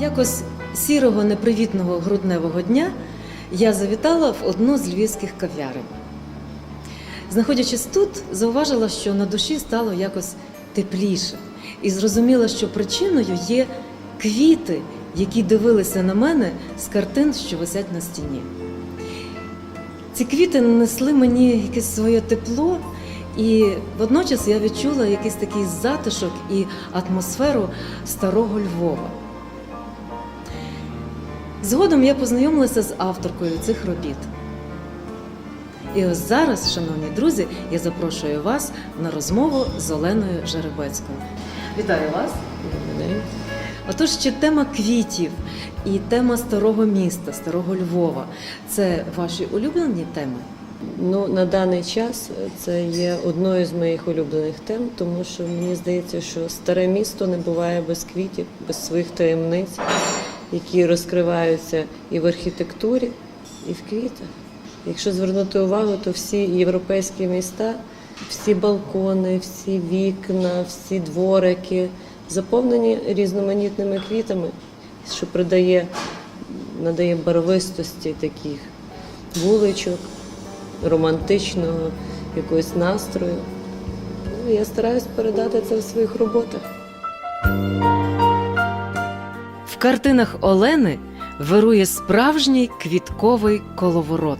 Якось сірого непривітного грудневого дня я завітала в одну з львівських кав'ярень. Знаходячись тут, зауважила, що на душі стало якось тепліше, і зрозуміла, що причиною є квіти, які дивилися на мене з картин, що висять на стіні. Ці квіти нанесли мені якесь своє тепло, і водночас я відчула якийсь такий затишок і атмосферу старого Львова. Згодом я познайомилася з авторкою цих робіт. І ось зараз, шановні друзі, я запрошую вас на розмову з Оленою Жеребецькою. Вітаю вас! Отож, ще тема квітів і тема старого міста, старого Львова це ваші улюблені теми? Ну, на даний час це є одною з моїх улюблених тем, тому що мені здається, що старе місто не буває без квітів, без своїх таємниць, які розкриваються і в архітектурі, і в квітах. Якщо звернути увагу, то всі європейські міста, всі балкони, всі вікна, всі дворики заповнені різноманітними квітами, що придає, надає барвистості таких вуличок, романтичного якогось настрою. Ну, я стараюсь передати це в своїх роботах. В картинах Олени вирує справжній квітковий коловорот.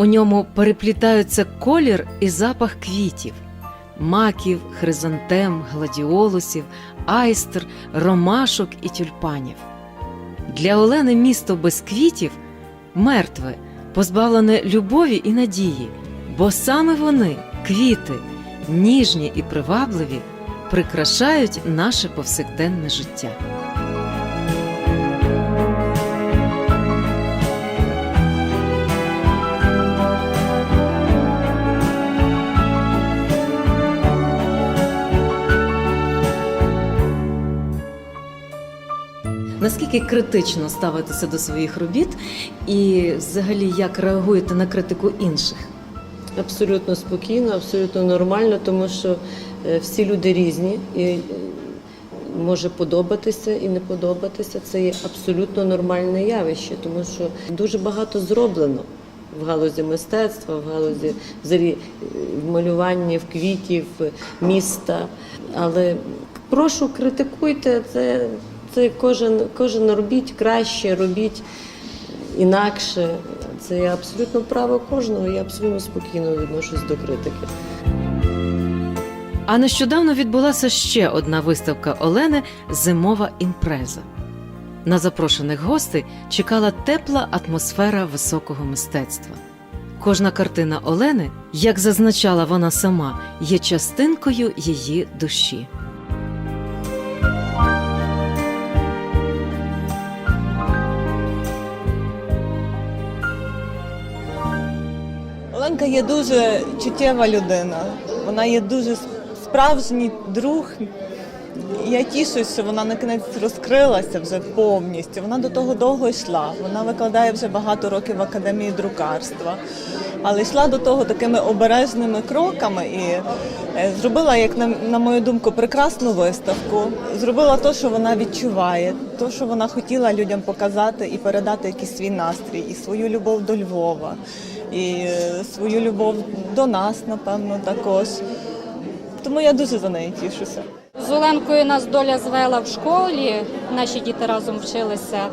У ньому переплітаються колір і запах квітів, маків, хризантем, гладіолусів, айстр, ромашок і тюльпанів. Для Олени місто без квітів мертве, позбавлене любові і надії, бо саме вони, квіти, ніжні і привабливі, прикрашають наше повсякденне життя. Наскільки критично ставитеся до своїх робіт, і взагалі як реагуєте на критику інших? Абсолютно спокійно, абсолютно нормально, тому що е, всі люди різні і е, може подобатися і не подобатися. Це є абсолютно нормальне явище, тому що дуже багато зроблено в галузі мистецтва, в галузі взагалі е, в малюванні, в квітів, міста. Але прошу, критикуйте це. Це кожен, кожен робіть краще, робіть інакше. Це абсолютно право кожного. Я абсолютно спокійно відношусь до критики. А нещодавно відбулася ще одна виставка Олени Зимова імпреза. На запрошених гостей чекала тепла атмосфера високого мистецтва. Кожна картина Олени, як зазначала вона сама, є частинкою її душі. Оленка є дуже чуттєва людина. Вона є дуже справжній друг. Я тішусь, що вона накінець розкрилася вже повністю. Вона до того довго йшла. Вона викладає вже багато років в академії друкарства, але йшла до того такими обережними кроками і е, зробила, як на, на мою думку, прекрасну виставку. Зробила те, що вона відчуває, те, що вона хотіла людям показати і передати якийсь свій настрій, і свою любов до Львова, і е, свою любов до нас, напевно, також. Тому я дуже за неї тішуся. З Оленкою нас доля звела в школі, наші діти разом вчилися.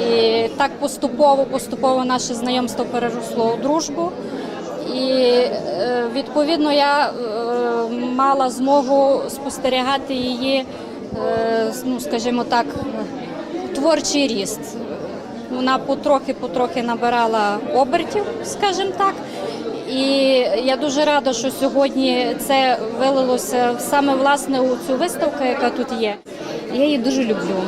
І так поступово, поступово наше знайомство переросло у дружбу. І е, відповідно я е, мала змогу спостерігати її, ну скажімо так, творчий ріст. Вона потрохи-потрохи набирала обертів, скажімо так. І я дуже рада, що сьогодні це вилилося саме власне у цю виставку, яка тут є. Я її дуже люблю,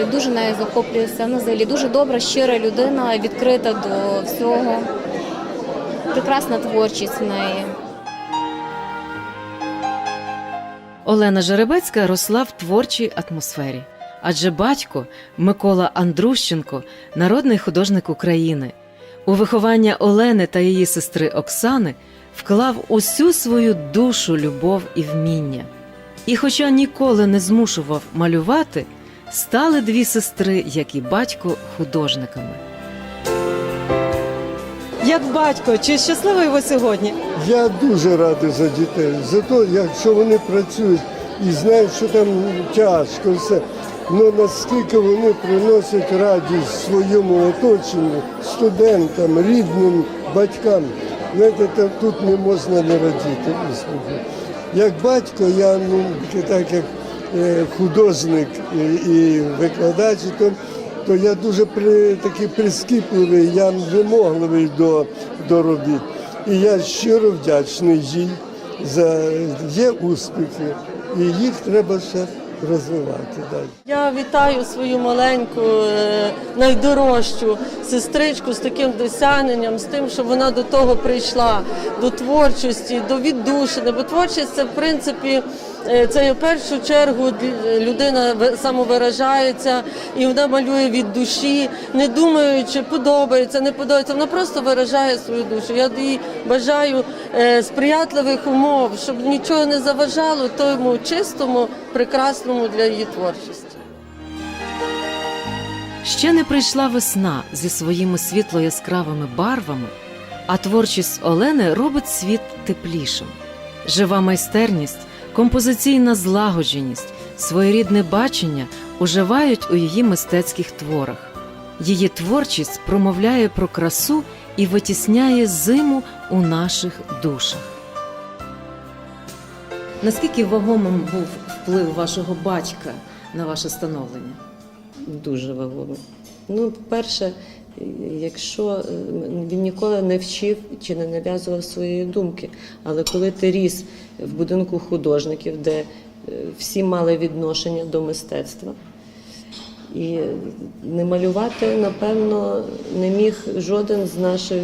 е, дуже нею захоплююся. Вона взагалі дуже добра, щира людина, відкрита до всього. Прекрасна творчість в неї. Олена Жеребецька росла в творчій атмосфері, адже батько Микола Андрущенко народний художник України. У виховання Олени та її сестри Оксани вклав усю свою душу, любов і вміння. І, хоча ніколи не змушував малювати, стали дві сестри, як і батько, художниками. Як батько, чи щасливий ви сьогодні? Я дуже радий за дітей. За те, якщо вони працюють і знають, що там тяжко, все. Ну наскільки вони приносять радість своєму оточенню, студентам, рідним, батькам. Знаєте, тут не можна не радіти. Як батько, я ну так як е, художник і викладач, то, то я дуже при, такий прискіпливий, я вимогливий до, до робіт. І я щиро вдячний їй за є успіхи, і їх треба ще розвивати далі. Я вітаю свою маленьку, е, найдорожчу сестричку з таким досягненням, з тим, що вона до того прийшла, до творчості, до віддушини. Бо творчість це в принципі. Е, Це в першу чергу людина самовиражається і вона малює від душі, не думаючи, подобається, не подобається. Вона просто виражає свою душу. Я їй бажаю е, сприятливих умов, щоб нічого не заважало тому чистому, прекрасному для її творчості. Ще не прийшла весна зі своїми світло яскравими барвами, а творчість Олени робить світ теплішим. Жива майстерність, композиційна злагодженість, своєрідне бачення уживають у її мистецьких творах. Її творчість промовляє про красу і витісняє зиму у наших душах. Наскільки вагомим був вплив вашого батька на ваше становлення? Дуже вагомо. Ну, перше, якщо е, він ніколи не вчив чи не нав'язував своєї думки, але коли ти ріс в будинку художників, де е, всі мали відношення до мистецтва, і не малювати, напевно, не міг жоден з наших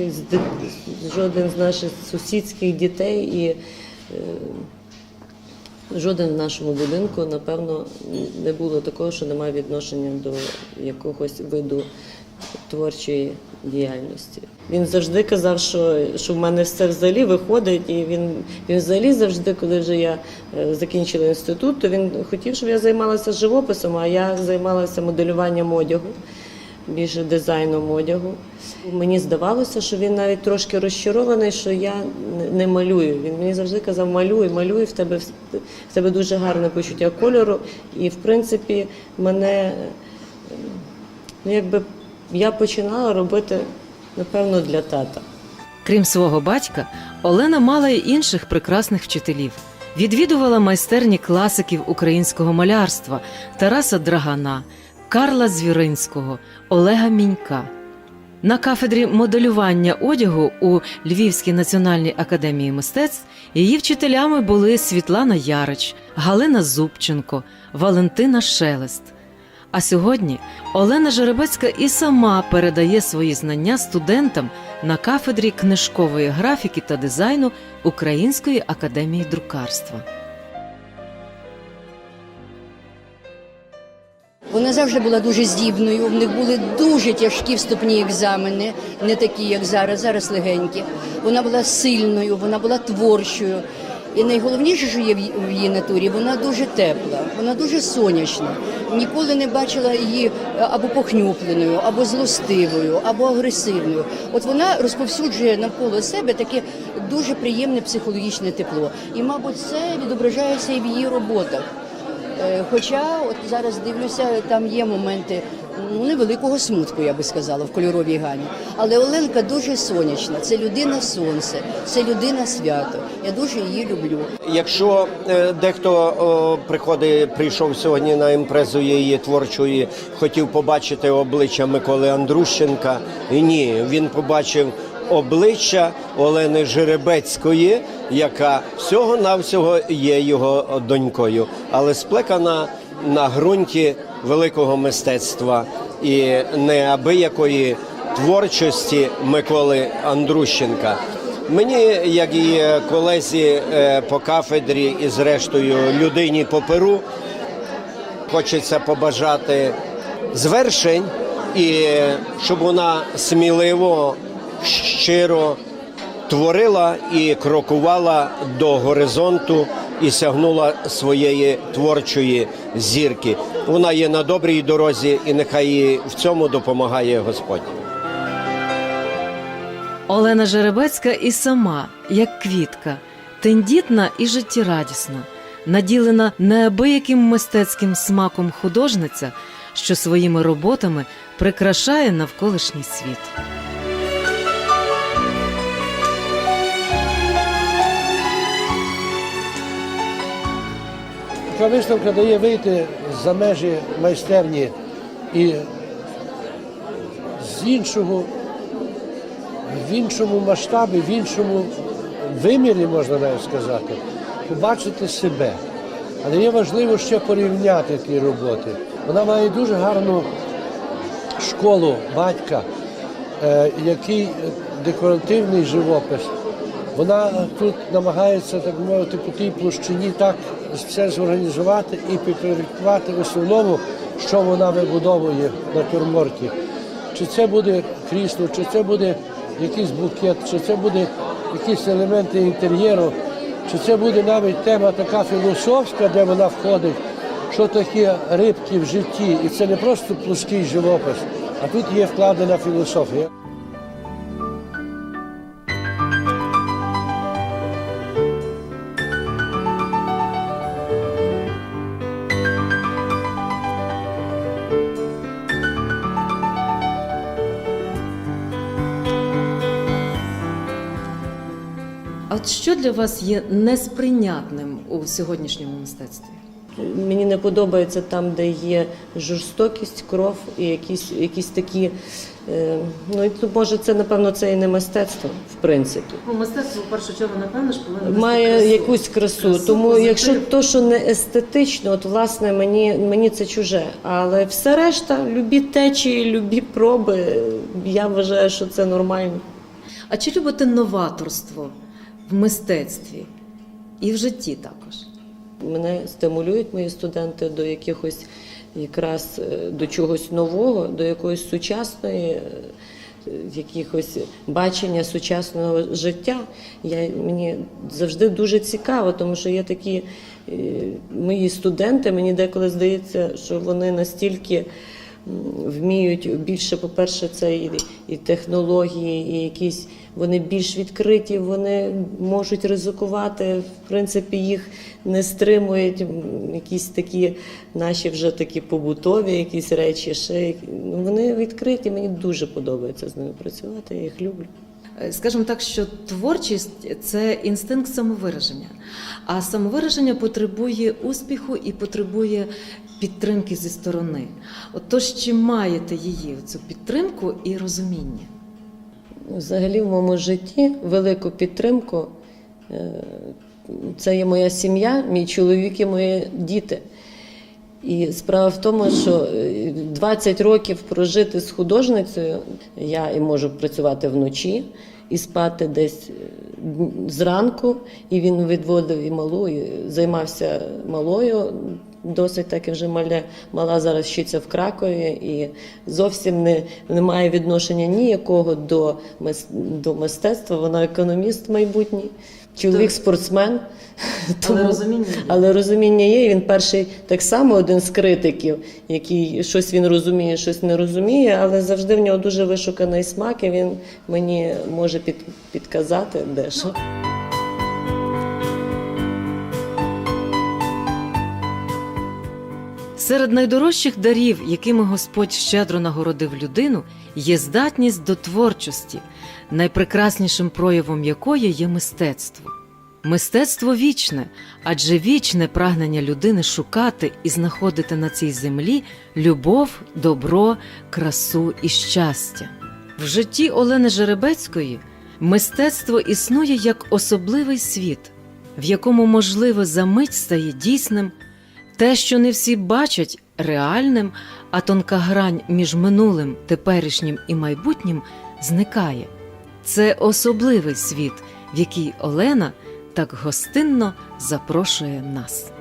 жоден з наших сусідських дітей і е, Жоден в нашому будинку, напевно, не було такого, що немає відношення до якогось виду творчої діяльності. Він завжди казав, що, що в мене все взагалі виходить, і він, він взагалі завжди, коли вже я е, закінчила інститут, то він хотів, щоб я займалася живописом, а я займалася моделюванням одягу, більше дизайном одягу. Мені здавалося, що він навіть трошки розчарований, що я не- малюю. Він мені завжди казав, малюй, малюй, в тебе, в тебе дуже гарне почуття кольору. І в принципі мене е, ну, якби я починала робити, напевно, для тата. Крім свого батька, Олена мала й інших прекрасних вчителів. Відвідувала майстерні класиків українського малярства Тараса Драгана, Карла Звіринського, Олега Мінька. На кафедрі моделювання одягу у Львівській національній академії мистецтв її вчителями були Світлана Ярич, Галина Зубченко, Валентина Шелест. А сьогодні Олена Жеребецька і сама передає свої знання студентам на кафедрі книжкової графіки та дизайну Української академії друкарства. Вона завжди була дуже здібною. В них були дуже тяжкі вступні екзамени, не такі, як зараз, зараз легенькі. Вона була сильною, вона була творчою. І найголовніше, що є в її- натурі, вона дуже тепла, вона дуже сонячна. Ніколи не бачила її е, або похнюпленою, або злостивою, або агресивною. От вона розповсюджує навколо себе таке дуже приємне психологічне тепло. І, мабуть, це відображається і в її роботах. Е, Хоча от зараз дивлюся, там є моменти ну, невеликого смутку, я би сказала, в кольоровій гамі. Але Оленка дуже сонячна. Це людина сонце, це людина свято. Я дуже її люблю. Якщо е, дехто приходить, прийшов сьогодні на імпрезу її творчої, хотів побачити обличчя Миколи Андрущенка, ні, він побачив обличчя Олени Жеребецької, яка всього-навсього є його донькою, але сплекана на ґрунті великого мистецтва і неабиякої творчості Миколи Андрущенка. Мені, як і колезі е, по кафедрі і зрештою людині по перу, хочеться побажати звершень і щоб вона сміливо, щиро творила і крокувала до горизонту і сягнула своєї творчої зірки. Вона є на добрій дорозі, і нехай їй в цьому допомагає Господь. Олена Жеребецька і сама, як квітка, тендітна і життєрадісна, наділена неабияким мистецьким смаком художниця, що своїми роботами прикрашає навколишній світ. Ця виставка дає вийти за межі майстерні і з іншого, в іншому масштабі, в іншому вимірі, можна навіть сказати, побачити себе. Але є важливо ще порівняти ті роботи. Вона має дуже гарну школу батька, е, який декоративний живопис. Вона тут намагається, так мовити, по тій площині так все зорганізувати і підпорядкувати в основному, що вона вибудовує на натюрморті. Чи це буде крісло, чи це буде якийсь букет, чи це буде якісь елементи інтер'єру, чи це буде навіть тема така філософська, де вона входить, що таке рибки в житті. І це не просто плоский живопис, а тут є вкладена філософія. От що для вас є несприйнятним у сьогоднішньому мистецтві? Мені не подобається там, де є жорстокість, кров і якісь, якісь такі. Е, ну може, це напевно це і не мистецтво, в принципі. Ну, мистецтво в першу чергу, напевно ж повинно Має якусь красу. Красу, Тому позитив. якщо то, що не естетично, от власне мені, мені це чуже. Але все решта, любі течії, любі проби, я вважаю, що це нормально. А чи любите новаторство в мистецтві і в житті також? Мене стимулюють мої студенти до якихось якраз е, до чогось нового, до якоїсь сучасної, е, якихось бачення сучасного життя. Я, мені завжди дуже цікаво, тому що є такі е, мої студенти, мені деколи здається, що вони настільки вміють більше, по-перше, це і, і технології, і якісь вони більш відкриті, вони можуть ризикувати. В принципі, їх не стримують якісь такі наші вже такі побутові якісь речі. Ще ну, вони відкриті. Мені дуже подобається з ними працювати. Я їх люблю. Е, Скажімо так, що творчість це інстинкт самовираження, а самовираження потребує успіху і потребує підтримки зі сторони. Отож, чи маєте її цю підтримку і розуміння? Взагалі в моєму житті велику підтримку е, це є моя сім'я, мій чоловік і мої діти. І справа в тому, що е, 20 років прожити з художницею, я і можу працювати вночі і спати десь е, зранку, і він відводив і малу, і займався малою. Досить таки вже маля, мала зараз вчиться в Кракові і зовсім не, не має відношення ніякого до, до мистецтва. Вона економіст майбутній, чоловік спортсмен. Але розуміння є. але розуміння є. і Він перший так само один з критиків, який щось він розуміє, щось не розуміє, але завжди в нього дуже вишуканий смак, і він мені може під, підказати дещо. Серед найдорожчих дарів, якими Господь щедро нагородив людину, є здатність до творчості, найпрекраснішим проявом якої є мистецтво. Мистецтво вічне, адже вічне прагнення людини шукати і знаходити на цій землі любов, добро, красу і щастя. В житті Олени Жеребецької мистецтво існує як особливий світ, в якому можливо за мить стає дійсним те, що не всі бачать реальним, а тонка грань між минулим, теперішнім і майбутнім зникає. Це особливий світ, в який Олена так гостинно запрошує нас.